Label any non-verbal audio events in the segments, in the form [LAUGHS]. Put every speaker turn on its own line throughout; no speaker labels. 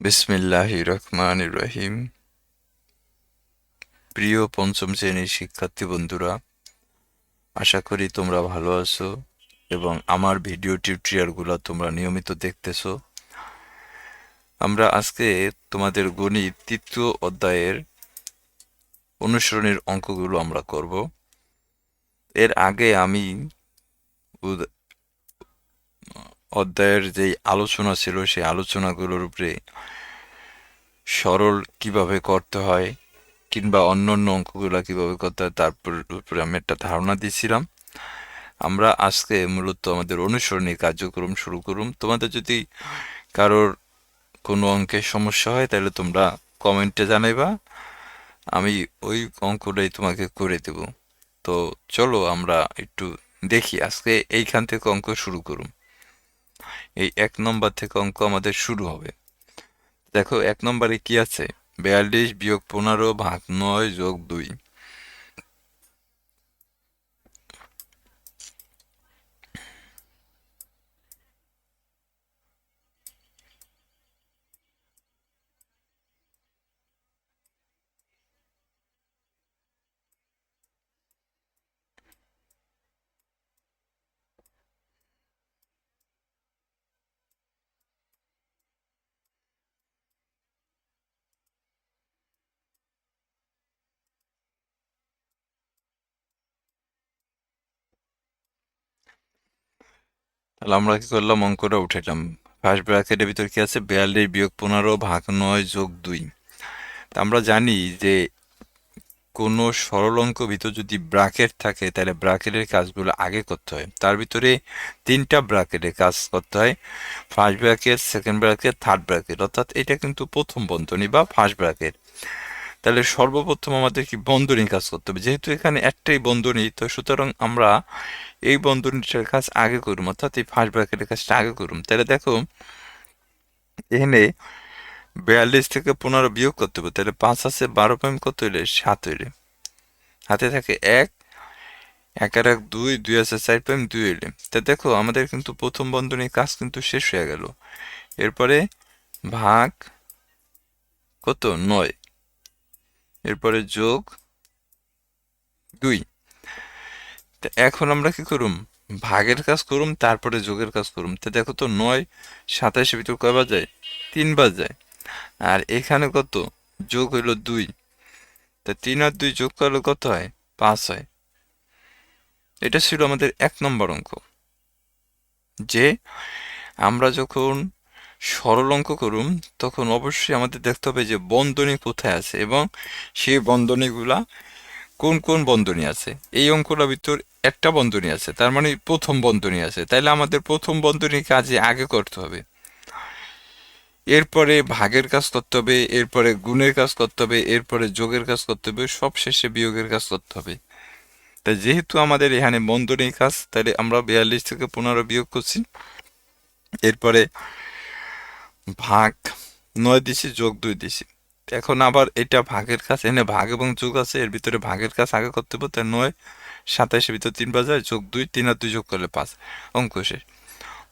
বিসমিল্লাহ রহমান রহিম প্রিয় পঞ্চম শ্রেণির শিক্ষার্থী বন্ধুরা, আশা করি তোমরা ভালো আছো এবং আমার ভিডিও টিউটোরিয়ালগুলো তোমরা নিয়মিত দেখতেছো। আমরা আজকে তোমাদের গণিত তৃতীয় অধ্যায়ের অনুসরণের অঙ্কগুলো আমরা করব। এর আগে আমি অধ্যায়ের যেই আলোচনা ছিল, সেই আলোচনাগুলোর উপরে সরল কীভাবে করতে হয় কিংবা অন্য অন্য অঙ্কগুলো কীভাবে করতে হয় তারপর উপরে আমি একটা ধারণা দিয়েছিলাম। আমরা আজকে মূলত আমাদের অনুসরণী কার্যক্রম শুরু করুন। তোমাদের যদি কারোর কোনো অঙ্কের সমস্যা হয়, তাহলে তোমরা কমেন্টে জানাইবা। আমি ওই অঙ্কটাই তোমাকে করে দেব। তো চলো আমরা একটু দেখি, আজকে এইখান থেকে অঙ্ক শুরু করুম এই এক নম্বর থেকে অঙ্ক আমাদের শুরু হবে। দেখো, এক নম্বরে কি আছে? বিয়াল্লিশ বিয়োগ পনেরো ভাগ নয় যোগ দুই। তাহলে আমরা কি করলাম? অঙ্কটা উঠাইলাম। ফার্স্ট ব্র্যাকেটের ভিতর কি আছে? বিয়াল্লিশ বিয়োগ পনেরো ভাগ নয় যোগ দুই। তা আমরা জানি যে কোনো সরল অঙ্ক ভিতর যদি ব্র্যাকেট থাকে, তাহলে ব্র্যাকেটের কাজগুলো আগে করতে হয়। তার ভিতরে তিনটা ব্র্যাকেটে কাজ করতে হয়। First bracket second bracket third bracket অর্থাৎ এটা কিন্তু প্রথম বন্ধনী বা ফার্স্ট ব্র্যাকেট তাহলে সর্বপ্রথম আমাদের কি বন্ধনী কাজ করতে হবে। যেহেতু এখানে একটাই বন্ধনী, তো সুতরাং আমরা এই বন্ধনীটার কাজ আগে করুম, অর্থাৎ এই ফার্স্ট ব্র্যাকেটের কাজটা আগে করুম। তাহলে দেখো, এখানে বিয়াল্লিশ থেকে পনেরো বিয়োগ করতে হবে, তাহলে পাঁচ আছে বারো পয়েন্ট কত হইলে? সাত হইলে। হাতে থাকে এক এক আর এক দুই দুই আছে চার পয়েন্ট দুই হইলে। তা দেখো, আমাদের কিন্তু প্রথম বন্ধনীর কাজ কিন্তু শেষ হয়ে গেল। এরপরে ভাগ কত? নয়। এরপরে যোগ দুই। এখন আমরা কি করুম? ভাগের কাজ করুম, তারপরে যোগের কাজ করুম। তো দেখো তো, নয় সাতাশের ভিতর কয়বার যায়? তিনবার যায়। আর এখানে কত? যোগ হইল দুই। তা তিন আর দুই যোগ করলে কত হয়? পাঁচ হয়। এটা ছিল আমাদের এক নম্বর অঙ্ক। যে আমরা যখন সরল অঙ্ক করুম তখন অবশ্যই আমাদের দেখতে হবে যে বন্ধনী কোথায় আছে এবং সেই বন্ধনীগুলা কোন কোন বন্ধনী আছে। এই অঙ্কটার ভিতর একটা বন্ধনী আছে, তার মানে প্রথম বন্ধনী আছে। তাইলে আমাদের প্রথম বন্ধনী কাজে আগে করতে হবে। এরপরে ভাগের কাজ করতে হবে, এরপরে গুণের কাজ করতে হবে, এরপরে যোগের কাজ করতে হবে সব শেষে বিয়োগের কাজ করতে হবে। তাই যেহেতু আমাদের এখানে বন্ধনীর কাজ তাহলে আমরা বিয়াল্লিশ থেকে পনেরো বিয়োগ করছি। এরপরে ভাগ, নয় দিছি যোগ দুই দিছি। এখন আবার এটা ভাগের কাজ, এনে ভাগ এবং যোগ আছে, এর ভিতরে ভাগের কাজ আগে করতে হবে, তাই নয়, সাতাশের ভিতরে তিন বাজার যোগ দুই, তিন আর দুই যোগ করলে পাঁচ। অঙ্ক শেষ।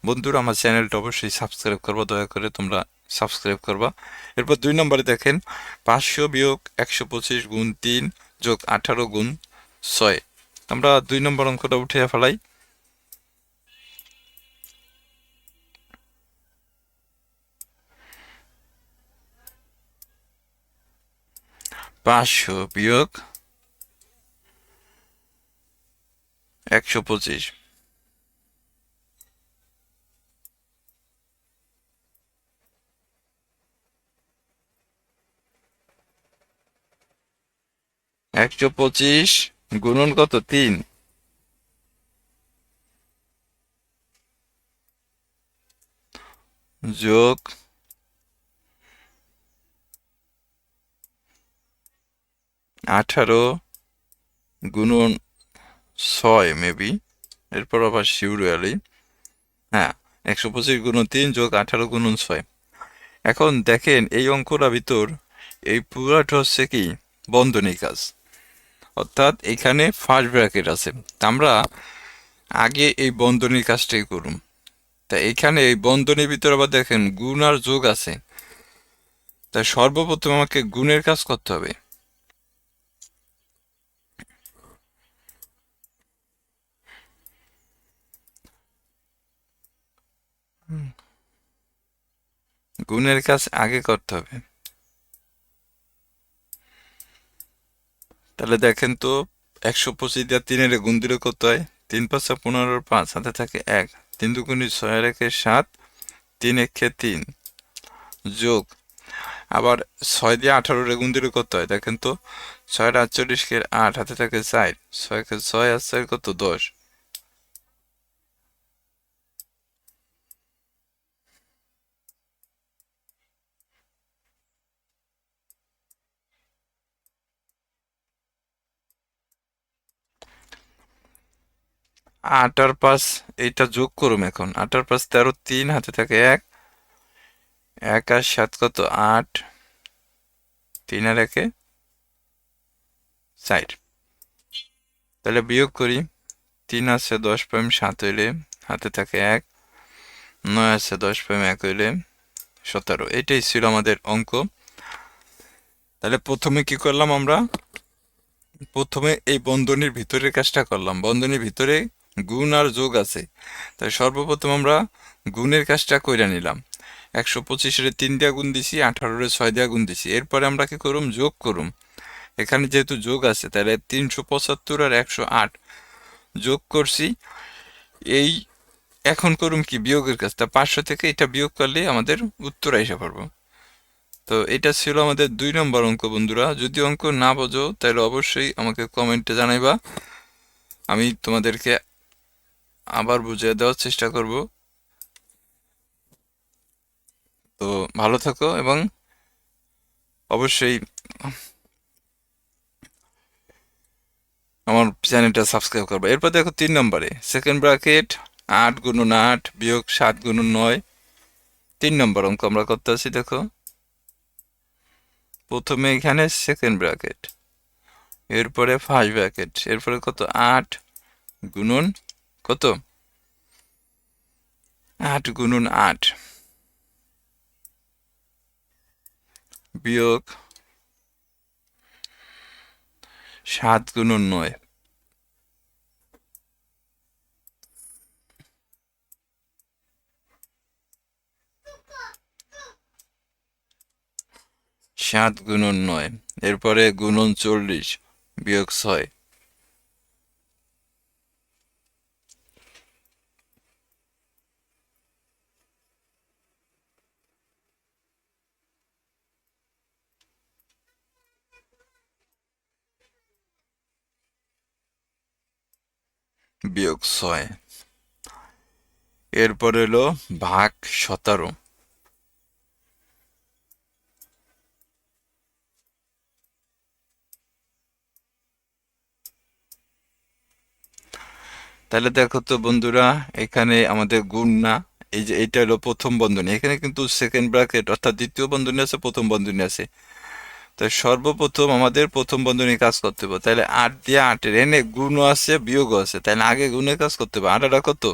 বন্ধুরা, আমার চ্যানেলটা অবশ্যই সাবস্ক্রাইব করব, দয়া করে তোমরা সাবস্ক্রাইব করবা। এরপর দুই নম্বরে দেখেন, পাঁচশো বিয়োগ একশো পঁচিশ গুণ তিন যোগ আঠারো গুণ ছয়। আমরা দুই নম্বর অঙ্কটা উঠে ফেলাই। পাঁচশো বিয়োগ একশো পঁচিশ। একশো পঁচিশ গুণন কত? তিন। যোগ আঠারো গুণন ছয় মেবি এরপর আবার শিউর শিউরিয়ালি হ্যাঁ একশো পঁচিশ গুণন তিন যোগ আঠারো গুণন ছয়। এখন দেখেন এই অঙ্কটা ভিতর এই পুরাটা হচ্ছে কি? বন্ধনী কাজ। অর্থাৎ এখানে ফার্স্ট ব্র্যাকেট আছে। তা আমরা আগে এই বন্ধনীর কাজটাই করুন। তা এখানে এই বন্ধনীর ভিতরে আবার দেখেন গুণ আর যোগ আছে। তাই সর্বপ্রথম আমাকে গুণের কাজ করতে হবে। গুণের কাজ আগে করতে হবে। তাহলে দেখেন তো, একশো পঁচিশ দিয়ে তিনের গুণ দিলে কত হয়? তিন পাঁচা পনেরো পাঁচ হাতে থাকে এক। তিন দুগুণি ছয় রেখে সাত, তিন একে তিন যোগ। আবার ছয় দিয়ে আঠারো গুণ দিলে কত হয়? দেখেন তো, ছয় আটচল্লিশ কে আট, হাতে থাকে চার। ছয় কে ছয় আর চার কত? দশ। আট আর পাঁচ, এইটা যোগ করুম এখন। আট আর পাঁচ তেরো, তিন হাতে থাকে এক। এক আর সাত কত? আট। তিন আর একে চার। তাহলে বিয়োগ করি। তিন আছে দশ পয়েন্ট সাত হইলে হাতে থাকে এক। নয় আছে দশ পয়েন্ট এক হইলে সতেরো। এটাই ছিল আমাদের অঙ্ক। তাহলে প্রথমে কি করলাম আমরা? প্রথমে এই বন্ধনীর ভিতরের কাজটা করলাম। বন্ধনীর ভিতরে গুণ আর যোগ আছে। তাই সর্বপ্রথম আমরা গুণের কাজটা কইরা নিলাম। একশো পঁচিশের তিন দিয়া গুণ দিছি, আঠারোরে ছয় দিয়া গুণ দিছি। এরপরে আমরা কি করুম? যোগ করুম। এখানে যেহেতু যোগ আছে, তাহলে তিনশো পঁচাত্তর আর একশো আট যোগ করছি। এই এখন করুম কি? বিয়োগের কাজ তা পাঁচশো থেকে এটা বিয়োগ করলে আমাদের উত্তর এসে পারব তো এটা ছিল আমাদের দুই নম্বর অঙ্ক, বন্ধুরা। যদি অঙ্ক না বোঝো, তাহলে অবশ্যই আমাকে কমেন্টে জানাইবা। আমি তোমাদেরকে আবার বুঝিয়ে দেওয়ার চেষ্টা করব। তো ভালো থাকো এবং অবশ্যই আমার চ্যানেলটা সাবস্ক্রাইব করবে। এরপর দেখো তিন নম্বরে সেকেন্ড ব্র্যাকেট আট গুণন আট বিয়োগ সাত গুণন নয়। তিন নম্বর অঙ্ক আমরা করতে আছি, দেখো। প্রথমে এখানে সেকেন্ড ব্র্যাকেট এরপরে ফার্স্ট ব্র্যাকেট এরপরে কত? আট গুণন কত? আট গুণন আট। বিয়োগ সাত গুণন নয়। সাত গুণন নয়। এরপরে গুণন চল্লিশ, বিয়োগ ছয়। বিয়োগ ছয়। এরপর হলো ভাগ সতেরো। তাহলে দেখো তো বন্ধুরা, এখানে আমাদের গুণ না, এই যে এটা হলো প্রথম বন্ধনী। এখানে কিন্তু সেকেন্ড ব্র্যাকেট অর্থাৎ দ্বিতীয় বন্ধনী আছে, প্রথম বন্ধনী আছে। তাই সর্বপ্রথম আমাদের প্রথম বন্ধনী কাজ করতে হবে। তাহলে আট দিয়ে আটের এনে গুণও আছে বিয়োগও আছে। তাহলে আগে গুণের কাজ করতে হবে। আটাটা কত?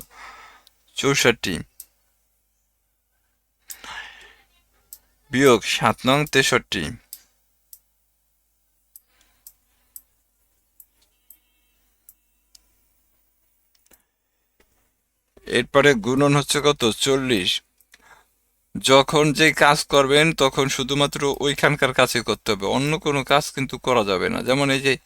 চৌষট্টি। বিয়োগ সাত নং তেষট্টি। এরপরে গুণন হচ্ছে কত? চল্লিশ। যখন যে কাজ করবেন, তখন শুধুমাত্র ওইখানকার কাছে করতে হবে। অন্য কোনো কাজ কিন্তু করা যাবে না। যেমন এই যে,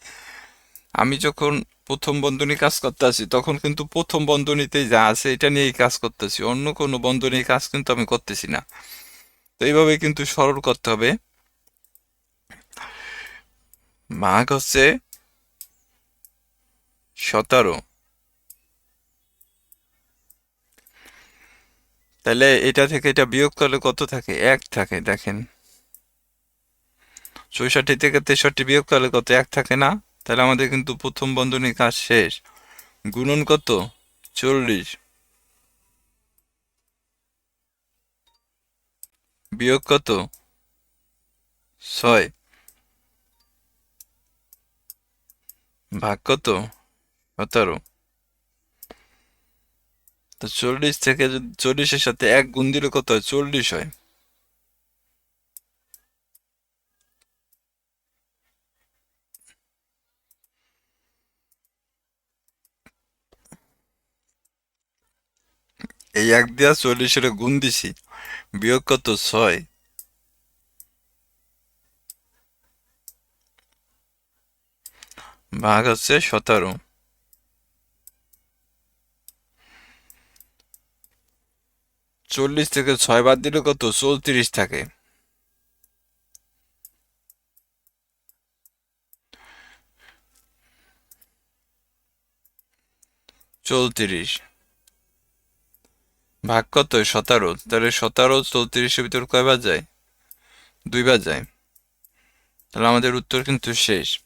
আমি যখন প্রথম বন্ধনী কাজ করতেছি তখন কিন্তু প্রথম বন্ধনীতে যা আছে, এটা নিয়েই কাজ করতেছি। অন্য কোনো বন্ধনী কাজ কিন্তু আমি করতেছি না। তো এইভাবে কিন্তু সরল করতে হবে। মাঘ হচ্ছে সতেরো। তাহলে এটা থেকে এটা বিয়োগ করলে কত থাকে? এক থাকে, দেখেন। চৌষট্টি থেকে তেষট্টি বিয়োগ করলে কত? এক থাকে না? তাহলে আমাদের কিন্তু প্রথম বন্ধনী কাজ শেষ। গুণন কত? চল্লিশ। বিয়োগ কত? ছয়। ভাগ কত? সতেরো। তো চল্লিশ থেকে যদি, চল্লিশের সাথে এক গুণ দিলে কত হয়? চল্লিশ হয়। এই এক দিয়া চল্লিশের গুণ দিছি, বিয়োগ কত? ছয়। ভাগ হচ্ছে সতেরো। চল্লিশ থেকে ছয় বাদ দিলে কত? চৌত্রিশ থাকে। চৌত্রিশ। ভাগ কত? সতেরো। তাহলে সতেরো, চৌত্রিশের ভিতর কয়বার যায়? দুইবার যায়। তাহলে আমাদের উত্তর কিন্তু শেষ।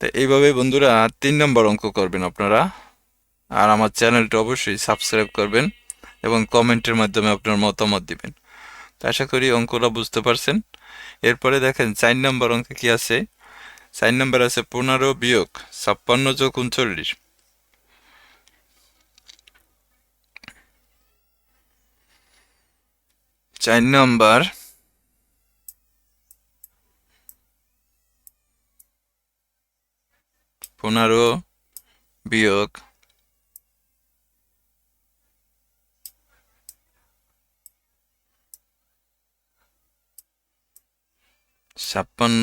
তো এইভাবে বন্ধুরা তিন নম্বর অঙ্ক করবেন আপনারা। আর আমার চ্যানেলটা অবশ্যই সাবস্ক্রাইব করবেন। এবং কমেন্টের মাধ্যমে আপনার মতামত দিবেন। তো আশা করি অঙ্কটা বুঝতে পারছেন। এরপরে দেখেন, চার নম্বর অঙ্কে কি আছে? চার নম্বর আছে, পনেরো বিয়োগ ছাপ্পান্ন যোগ উনচল্লিশ। চার নম্বর পনেরো বিয়োগ ছাপ্পান্ন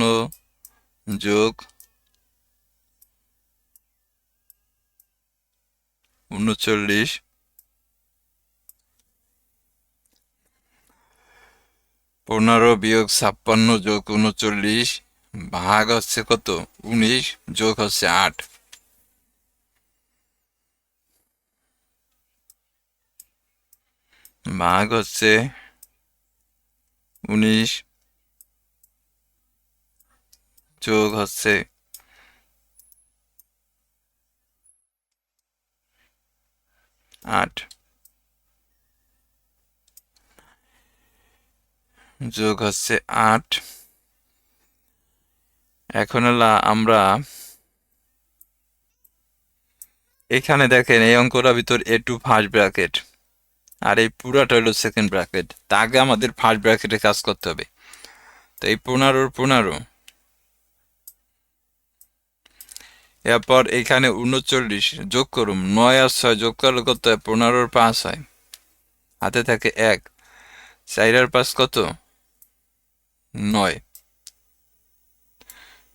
যোগ উনচল্লিশ। পনেরো বিয়োগ ছাপ্পান্ন যোগ উনচল্লিশ, ভাগ হচ্ছে কত? উনিশ, যোগ হচ্ছে আট। ভাগ হচ্ছে উনিশ যোগ হচ্ছে আট। যোগ হচ্ছে আট। এখন আমরা এখানে দেখেন এই অঙ্কটার ভিতর এ টু ফার্স্ট ব্র্যাকেট আর এই পুরাটা হলো সেকেন্ড ব্র্যাকেট তা আগে আমাদের ফার্স্ট ব্র্যাকেটে কাজ করতে হবে। তো এই পনেরোর পনেরো। এরপর এখানে উনচল্লিশ, যোগ করুন, নয় আর ছয় যোগ করলে কত পনেরোর পাঁচ হয়। হাতে থাকে এক। চার আর পাঁচ কত? নয়।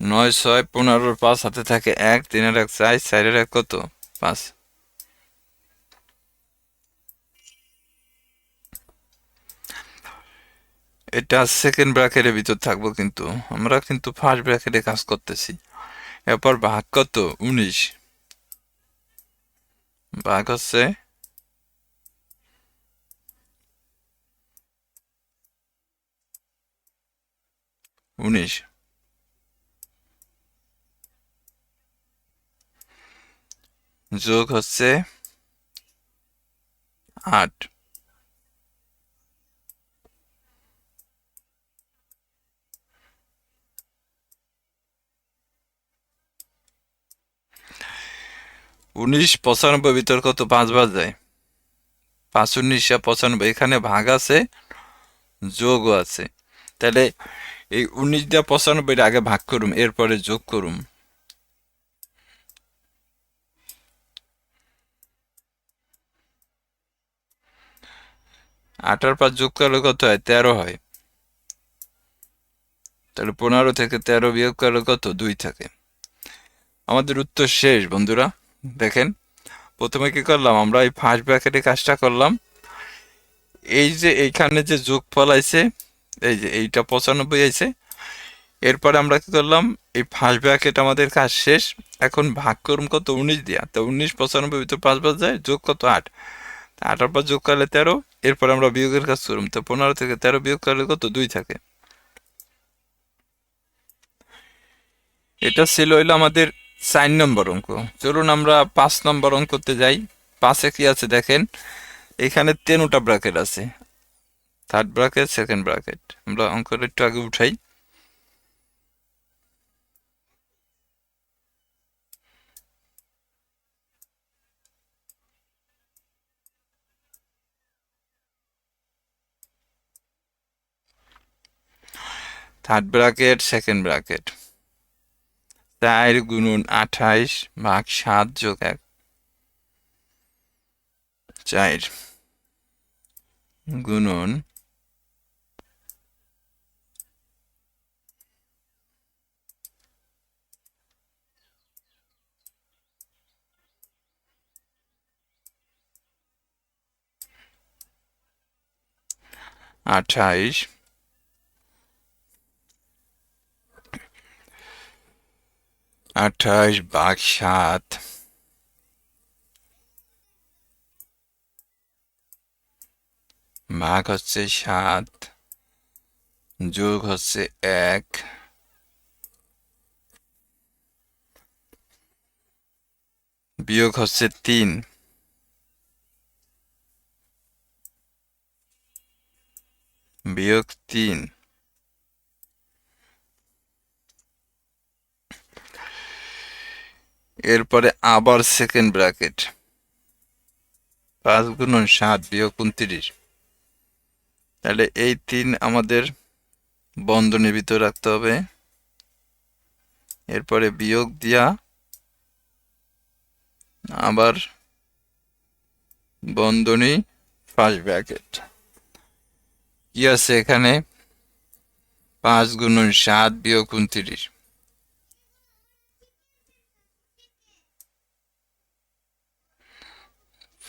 নয়, ছয় পনেরোর পাঁচ হাতে থাকে এক। তিনের এক, চার। চারের এক কত? পাঁচ। এটা সেকেন্ড ব্র্যাকেটের ভিতর থাকব কিন্তু। আমরা কিন্তু ফার্স্ট ব্র্যাকেটে কাজ করতেছি। এরপর ভাগ কত? উনিশ। ভাগ হচ্ছে উনিশ। যোগ হচ্ছে আট। উনিশ পঁচানব্বই ভিতর কত? পাঁচবার যায় পাঁচ উনিশ পঁচানব্বই, এখানে ভাগ আছে, যোগও আছে। তাহলে এই উনিশ দিয়ে পঁচানব্বই আগে ভাগ করুম, এরপরে যোগ করুম। আটার পাঁচ যোগ করলে কত হয়? তেরো হয়। তাহলে পনেরো থেকে তেরো বিয়োগ করলে কত? দুই থাকে। আমাদের উত্তর শেষ, বন্ধুরা। [LAUGHS] দেখেন, প্রথমে কি করলাম, আমরা এই ফার্স্ট ব্র্যাকেটে কাজটা করলাম। এই যে এইখানে যে যোগ ফল আছে, এই যে এইটা পঁচানব্বই আছে, এরপরে আমরা কি করলাম, এই ফার্স্ট ব্র্যাকেট আমাদের কাজ শেষ। এখন ভাগ করুম কত, উনিশ দিয়া। তো উনিশ, পঁচানব্বই ভিতর পাঁচ বার যায়, যোগ কত, আট। আটার পর যোগ করলে তেরো, এরপর আমরা বিয়োগের কাজ করুম তো পনেরো থেকে তেরো বিয়োগ করলে কত, দুই থাকে। এটা ছিল হইল আমাদের চার নম্বর অঙ্ক। চলুন আমরা পাঁচ নম্বর অঙ্কতে যাই। পাঁচে কি আছে দেখেন? এখানে তেনোটা ব্র্যাকেট আছে। থার্ড ব্র্যাকেট সেকেন্ড ব্র্যাকেট আমরা অঙ্কটা একটু আগে উঠাই। থার্ড ব্র্যাকেট সেকেন্ড ব্র্যাকেট চার গুণন আঠাইশ ভাগ সাত যোগ এক। চার গুণন আঠাইশ আঠাইশ বাঘ সাত। ভাগ হচ্ছে সাত যোগ হচ্ছে এক। বিয়োগ হচ্ছে তিন। বিয়োগ তিন। এরপরে আবার সেকেন্ড ব্র্যাকেট পাঁচ গুণন সাত, বিয়োগ উনত্রিশ। তাহলে এই তিন আমাদের বন্ধনীর ভিতর রাখতে হবে। এরপরে বিয়োগ দিয়া আবার বন্ধনী ফার্স্ট ব্র্যাকেট কি আছে এখানে? পাঁচ গুণন সাত, বিয়োগ উনত্রিশ।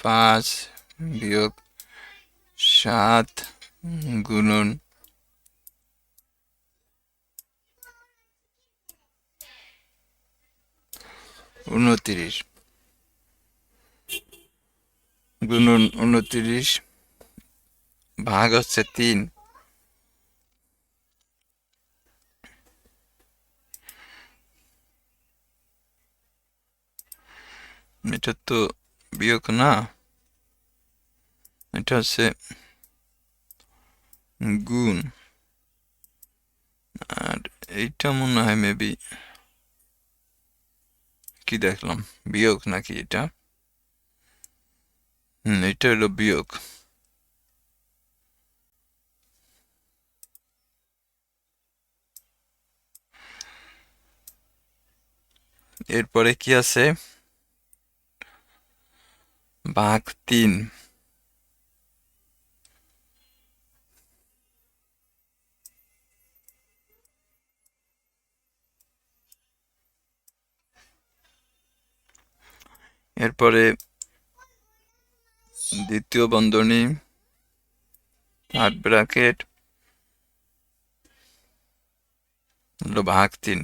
পাঁচ বিয়োগ সাত গুণন উনত্রিশ গুণন উনত্রিশ ভাগ হচ্ছে তিন। এটা তো বিয়োগ না। এটা হচ্ছে গুণ আর এইটা মনে হয় মেবি কি দেখলাম বিয়োগ নাকি এটা হুম এটা হলো বিয়োগ এরপরে কি আছে ভাগ তিন এরপরে দ্বিতীয় বন্ধনী থার্ড ব্র্যাকেট হলো ভাগ তিন।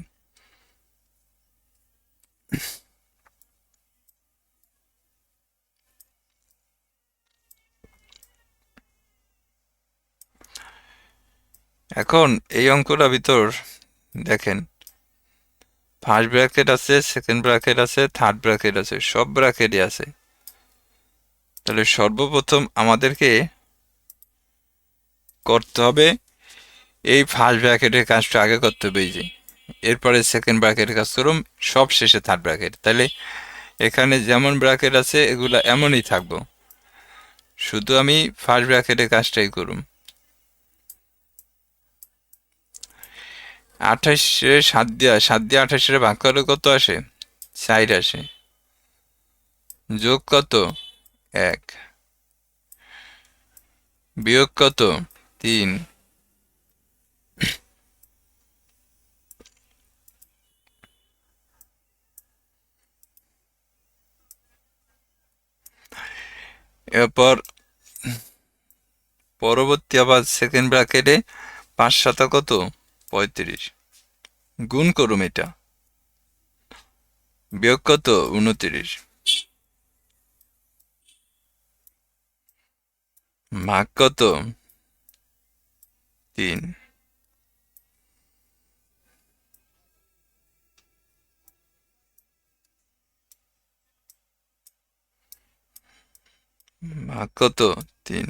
এখন এই অঙ্কটা ভিতর দেখেন ফার্স্ট ব্র্যাকেট আছে সেকেন্ড ব্র্যাকেট আছে থার্ড ব্র্যাকেট আছে, সব ব্র্যাকেটই আছে। তাহলে সর্বপ্রথম আমাদেরকে করতে হবে এই ফার্স্ট ব্র্যাকেটের কাজটা আগে করতে হবে যে। এরপরে সেকেন্ড ব্র্যাকেটের কাজ করুম সব শেষে থার্ড ব্র্যাকেট তাহলে এখানে যেমন ব্র্যাকেট আছে, এগুলো এমনই থাকব। শুধু আমি ফার্স্ট ব্র্যাকেটের কাজটাই করুম আঠাশে সাত দিয়া সাত দিয়ে আঠাশের ভাগ করলে কত আসে? সাইড আসে। যোগ কত? এক। বিয়োগ কত? তিন। এরপর পরবর্তী আবার সেকেন্ড ব্র্যাকেটে পাঁচ শত কত? পঁয়ত্রিশ। গুণ করুম এটা। বিয়োগ কত? উনত্রিশ ভাগ কত? তিন। ভাগ কত? তিন।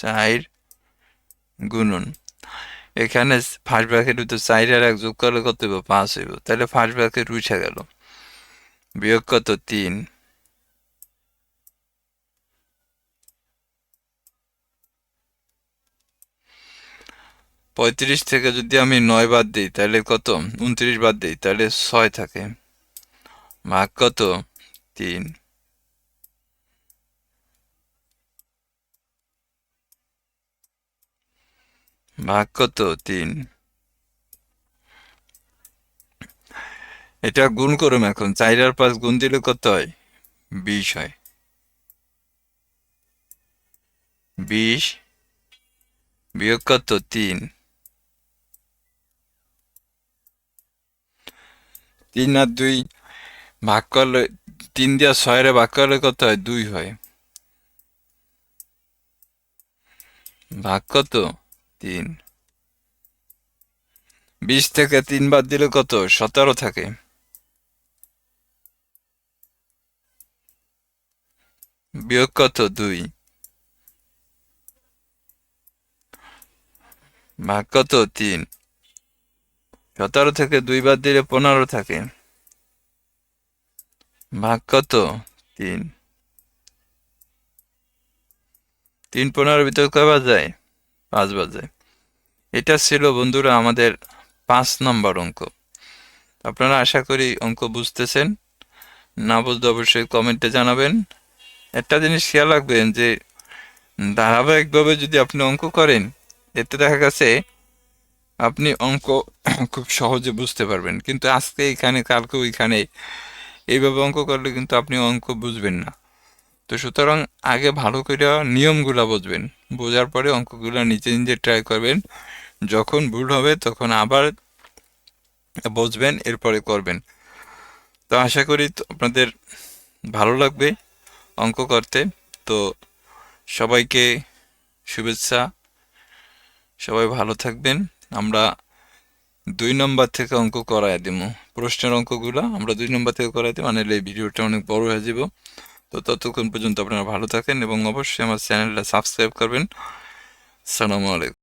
চার গুণন। এখানে ফার্স্ট ব্র্যাকেট ভিতরে চার আর এক যোগ করলে কত হইব? পাঁচ হইব। তাহলে ফার্স্ট ব্র্যাকেট উঠে গেল। বিয়োগ কত? তিন। পঁয়ত্রিশ থেকে যদি আমি নয় বাদ দিই, তাহলে কত? উনত্রিশ বাদ দিই, তাহলে ছয় থাকে। ভাগ কত? তিন। ভাগ কত তিন এটা গুণ করুম এখন। চার আর পাঁচ গুণ দিলে কত হয়? বিশ হয়। বিশ বিয়োগ কত? তিন। তিন আর দুই ভাগ করলে, তিন দিয়া ছয়রে ভাগ করলে কত হয়? দুই হয়। ভাগ কত? তিন। বিশ থেকে তিন বাদ দিলে কত? সতেরো থাকে। বিয়োগ কত? দুই। ভাগ কত? তিন। সতেরো থেকে দুই বাদ দিলে পনেরো থাকে। ভাগ কত? তিন। তিন পনেরোর ভিতর কয় বাজায় বাজায় এটা ছিল বন্ধুরা আমাদের পাঁচ নম্বর অঙ্ক। আপনারা আশা করি অঙ্ক বুঝতেছেন। না বুঝতে অবশ্যই কমেন্টে জানাবেন। একটা জিনিস খেয়াল রাখবেন যে, ধারাবাহিকভাবে যদি আপনি অঙ্ক করেন, এতে দেখা গেছে আপনি অঙ্ক [COUGHS] খুব সহজে বুঝতে পারবেন। কিন্তু আজকে এখানে, কালকে ওইখানে এইভাবে অঙ্ক করলে কিন্তু আপনি অঙ্ক বুঝবেন না। তো সুতরাং আগে ভালো করে নিয়মগুলা বুঝবেন। বোঝার পরে অঙ্কগুলো নিজে নিজে ট্রাই করবেন। যখন ভুল হবে তখন আবার বুঝবেন এরপরে করবেন। তো আশা করি আপনাদের ভালো লাগবে অঙ্ক করতে। তো সবাইকে শুভেচ্ছা। সবাই ভালো থাকবেন। আমরা দুই নম্বর থেকে অঙ্ক করাই দিব। প্রশ্নের অঙ্কগুলো আমরা দুই নম্বর থেকে করাই দিব মানে এই ভিডিওটা অনেক বড় হয়ে যাব। তো ততক্ষণ পর্যন্ত আপনারা ভালো থাকেন এবং অবশ্যই আমার চ্যানেলটা সাবস্ক্রাইব করবেন। সালামু আলাইকুম।